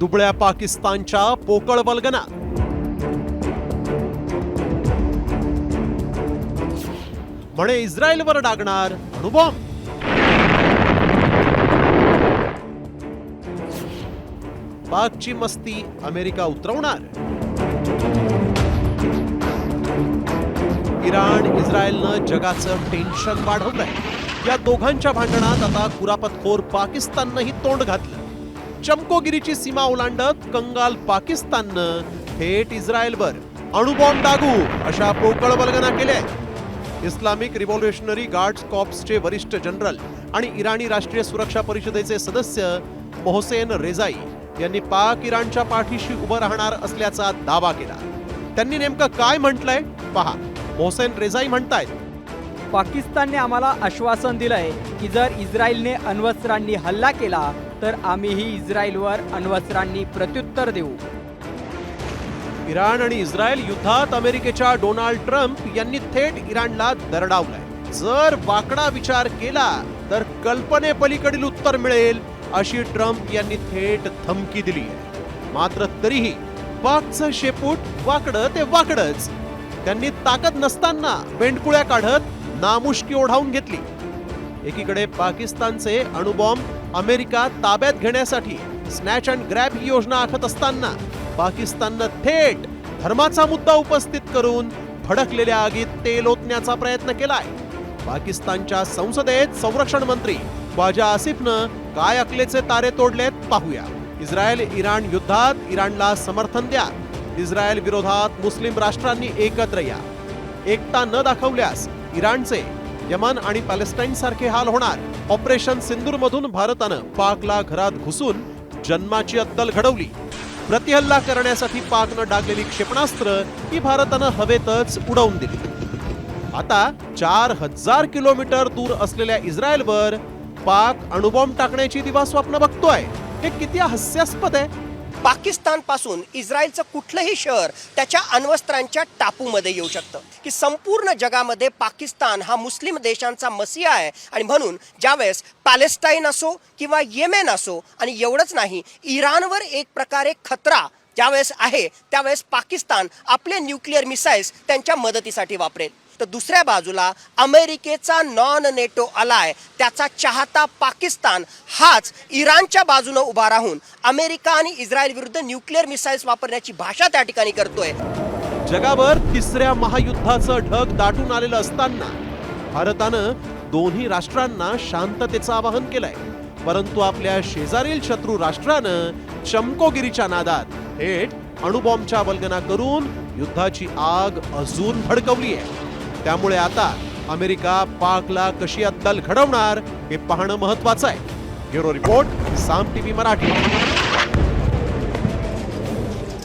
दुबळ्या पाकिस्तानच्या पोकळ वल्गना. म्हणे इस्रायलवर डागणार अणुबॉम्ब. पाकची मस्ती अमेरिका उतरवणार. इराण इस्रायलनं जगाचं टेन्शन वाढवलंय. या दोघांच्या भांडणात आता कुरापतखोर पाकिस्ताननंही तोंड घातलं. चमकोगिरीची सीमा ओलांडत कंगाल पाकिस्ताननं थेट इस्रायलवर अणुबॉम्ब डागू अशा पोकळ बलगना केल्या इस्लामिक रिव्हॉल्युशनरी गार्ड्स कॉप्सचे वरिष्ठ जनरल आणि इराणी राष्ट्रीय सुरक्षा परिषदेचे सदस्य मोहसेन रेजाई यांनी पाक इराणच्या पाठीशी उभं राहणार असल्याचा दावा केला. त्यांनी नेमकं काय म्हटलंय? पहा. मोहसेन रेजाई म्हणतायत पाकिस्तानने आम्हाला आश्वासन दिलंय की जर इस्रायलने अण्वस्त्रांनी हल्ला केला तर आम्हीही इस्रायलवर अण्वस्त्रांनी प्रत्युत्तर देऊ. इराण आणि इस्रायल युद्धात अमेरिकेच्या डोनाल्ड ट्रम्प यांनी थेट इराणला दरडावलाय. जर वाकडा विचार केला तर कल्पनेपलीकडील उत्तर मिळेल अशी ट्रम्प यांनी थेट धमकी दिली मात्र तरीही पाकचं शेपूट वाकडं ते वाकडच. त्यांनी ताकद नसताना बेंडकुळ्या काढत नामुष्की ओढावून घेतली. एकीकडे पाकिस्तानचे अणुबॉम्ब अमेरिका ताब्यात घेण्यासाठी स्नॅच अँड ग्रॅब ही योजना आखत असताना पाकिस्ताननं थेट धर्माचा मुद्दा उपस्थित करून भडकलेल्या आगीत तेल ओतण्याचा प्रयत्न केलाय. पाकिस्तानच्या संसदेत संरक्षण मंत्री ख्वाजा आसिफनं काय अकलेचे तारे तोडलेत पाहूया. इस्रायल इराण युद्धात इराणला समर्थन द्या. इस्रायल विरोधात मुस्लिम राष्ट्रांनी एकत्र या. एकता न दाखवल्यास इराणचे यमन आणि पॅलेस्टाईन सारखे हाल होणार. ऑपरेशन सिंदूर मधून भारतानं पाकला घरात घुसून जन्माची अद्दल घडवली. प्रतिहल्ला करण्यासाठी पाकनं डागलेली क्षेपणास्त्र ही भारतानं हवेतच उडवून दिली. आता चार हजार किलोमीटर दूर असलेल्या इस्रायलवर पाक अणुबॉम्ब टाकण्याची दिवा स्वप्न बघतोय. हे किती हास्यास्पद आहे. पाकिस्तानपासून इस्रायलचं कुठलंही शहर त्याच्या अण्वस्त्रांच्या टापूमध्ये येऊ शकतं. की संपूर्ण जगामध्ये पाकिस्तान हा मुस्लिम देशांचा मसिया आहे आणि म्हणून ज्यावेळेस पॅलेस्टाईन असो किंवा येमेन असो आणि एवढंच नाही इराणवर एक प्रकारे खतरा ज्यावेळेस आहे त्यावेळेस पाकिस्तान आपले न्यूक्लिअर मिसाईल्स त्यांच्या मदतीसाठी वापरेल. तर दुसऱ्या बाजूला अमेरिकेचा नॉन नेटो अलाय त्याचा चाहता पाकिस्तान हाच इराणच्या बाजूनं उभा राहून अमेरिका आणि इस्रायल विरुद्ध न्यूक्लिअर मिसाईल्स वापरण्याची भाषा त्या ठिकाणी करतोय. जगावर तिसऱ्या महायुद्धाचं ढग दाटून आलेलं असताना भारतानं दोन्ही राष्ट्रांना शांततेचं आवाहन केलंय. परंतु आपल्या शेजारील शत्रू राष्ट्रानं चमकोगिरीच्या नादात थेट अणुबॉम्बच्या वल्गना करून युद्धाची आग अजून भडकवली आहे त्यामुळे आता अमेरिका पाकला कशी अद्दल घडवणार हे पाहणं महत्वाचं आहे. Bureau report Saam TV Marathi.